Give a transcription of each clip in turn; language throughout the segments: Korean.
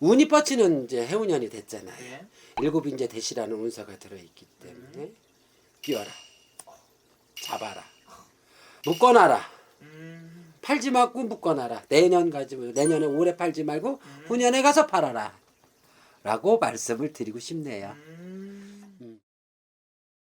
운이 뻗치는 이제 해운년이 됐잖아요. 네. 일곱 인제 대시라는 운서가 들어있기 때문에 끼워라, 잡아라, 묶어놔라. 음. 팔지 말고 묶어놔라. 내년 가지 내년에 올해 팔지 말고 후년에 가서 팔아라. 라고 말씀을 드리고 싶네요. 음.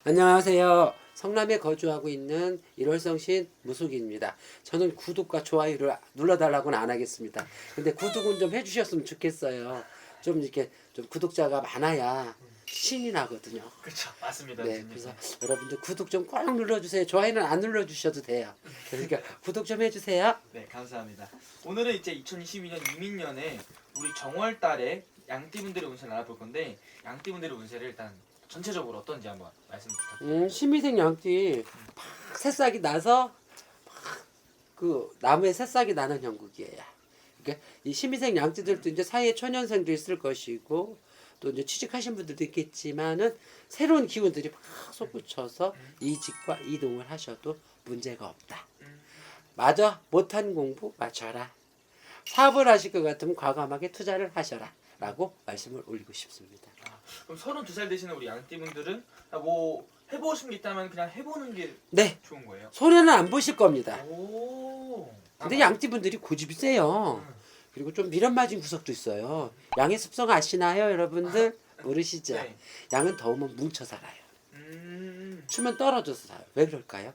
안녕하세요. 성남에 거주하고 있는 일월성신 무속입니다. 저는 구독과 좋아요를 눌러달라고는 안 하겠습니다. 근데 구독은 좀 해주셨으면 좋겠어요. 좀 이렇게 좀 구독자가 많아야 신이 나거든요. 그렇죠. 맞습니다. 네, 선생님. 그래서 여러분들 구독 좀 꼭 눌러주세요. 좋아요는 안 눌러주셔도 돼요. 그러니까 구독 좀 해주세요. 네, 감사합니다. 오늘은 이제 2022년 이민년에 우리 정월 달에 양띠분들의 운세를 알아볼 건데 양띠분들의 운세를 일단 전체적으로 어떤지 한번 말씀 부탁드립니다. 음, 신미생 양띠 막 새싹이 나서 막 그 나무에 새싹이 나는 형국이에요. 그러니까 이 신미생 양띠들도 이제 사이에 초년생도 있을 것이고 또 이제 취직하신 분들도 있겠지만은 새로운 기운들이 막 솟구쳐서 이직과 이동을 하셔도 문제가 없다. 맞아 못한 공부 맞춰라. 사업을 하실 것 같으면 과감하게 투자를 하셔라. 라고 말씀을 올리고 싶습니다. 아, 그럼 32살 되시는 우리 양띠분들은 아, 뭐 해보신 게 있다면 그냥 해보는 게 네, 좋은 거예요. 손해는 안 보실 겁니다. 오. 근데 양띠분들이 고집이 세요. 음. 그리고 좀 미련 맞은 구석도 있어요. 양의 습성 아시나요, 여러분들? 모르시죠? 네. 양은 더우면 뭉쳐 살아요. 음. 추면 떨어져서 살아요. 왜 그럴까요?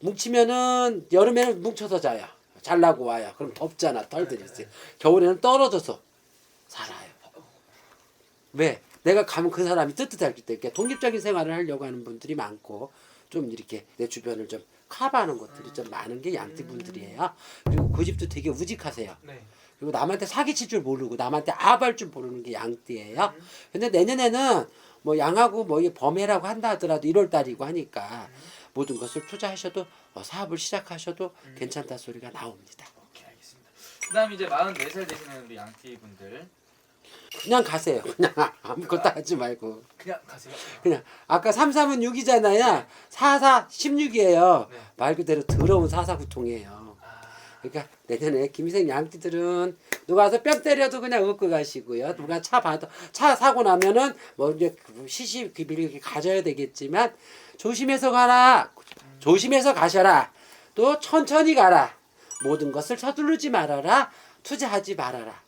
뭉치면은 여름에는 뭉쳐서 자요. 잘 나고 와요. 그럼 덥잖아, 털들이 있어요. 겨울에는 떨어져서 살아요. 왜? 내가 가면 그 사람이 뜨뜻할 때 이렇게 독립적인 생활을 하려고 하는 분들이 많고 좀 이렇게 내 주변을 좀 커버하는 것들이 좀 많은 게 양띠 분들이에요. 그리고 고집도 되게 우직하세요. 네. 그리고 남한테 사기칠 줄 모르고 남한테 아발 줄 모르는 게 양띠예요. 근데 내년에는 뭐 양하고 뭐 범해라고 한다 하더라도 1월 달이고 하니까 모든 것을 투자하셔도 어, 사업을 시작하셔도 괜찮다 소리가 나옵니다. 오케이 알겠습니다. 그다음 이제 44살 되시는 우리 양띠 분들 그냥 가세요. 그냥 아무것도 하지 말고. 그냥 가세요. 그냥 아까 33은 6이잖아요. 44 16이에요. 네. 말 그대로 더러운 사사구통이에요. 아, 그러니까 내년에 김희생 양띠들은 누가 와서 뺨 때려도 그냥 웃고 가시고요. 누가 차 봐도 차 사고 나면은 뭐 이제 그 시시 이렇게 가져야 되겠지만 조심해서 가라. 조심해서 가셔라. 또 천천히 가라. 모든 것을 서두르지 말아라. 투자하지 말아라.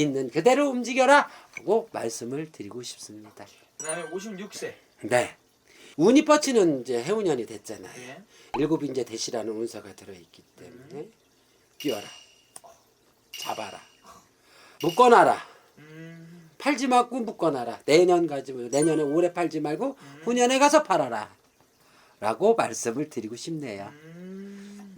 있는 그대로 움직여라. 하고 말씀을 드리고 싶습니다. 그다음에 56세. 네. 운이 뻗치는 이제 해운년이 됐잖아요. 네. 일곱 인제 대시라는 운서가 들어있기 때문에 끼워라, 잡아라, 묶어놔라. 음. 팔지 말고 묶어놔라. 내년 가지 내년에 올해 팔지 말고 후년에 가서 팔아라. 라고 말씀을 드리고 싶네요. 음.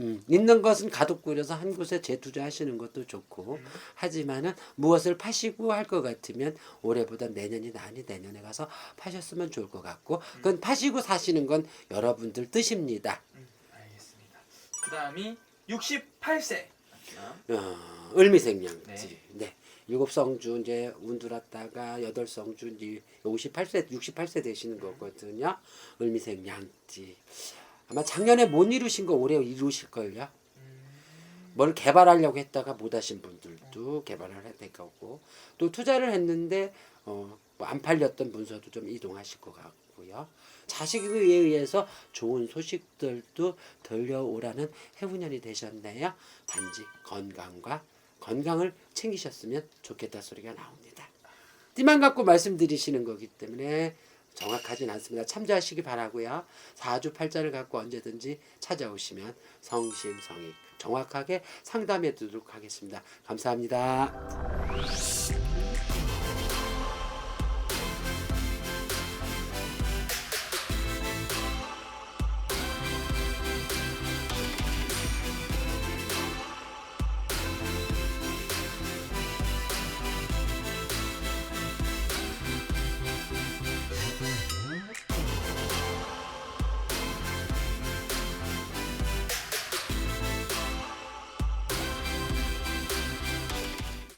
음, 있는 것은 가독 꾸려서 한 곳에 재투자하시는 것도 좋고 하지만은 무엇을 파시고 할 것 같으면 올해보다 내년이 나으니 내년에 가서 파셨으면 좋을 것 같고 그건 파시고 사시는 건 여러분들 뜻입니다. 음, 알겠습니다. 그다음이 68세. 어, 을미생양지. 네. 네. 일곱 성주 이제 운 들었다가 여덟 성주 이제 58세 68세 되시는 거거든요. 을미생양지. 아마 작년에 못 이루신 거 올해 이루실 걸요. 뭘 개발하려고 했다가 못 하신 분들도 개발을 할 거고 또 투자를 했는데 어, 뭐안 팔렸던 문서도 좀 이동하실 것 같고요. 자식에 의해서 좋은 소식들도 들려오라는 해운년이 되셨네요. 단지 건강과 건강을 챙기셨으면 좋겠다 소리가 나옵니다. 띠만 갖고 말씀드리시는 거기 때문에 정확하진 않습니다. 참조하시기 바라고요. 사주 팔자를 갖고 언제든지 찾아오시면 성심성의 정확하게 상담해 드리도록 하겠습니다. 감사합니다.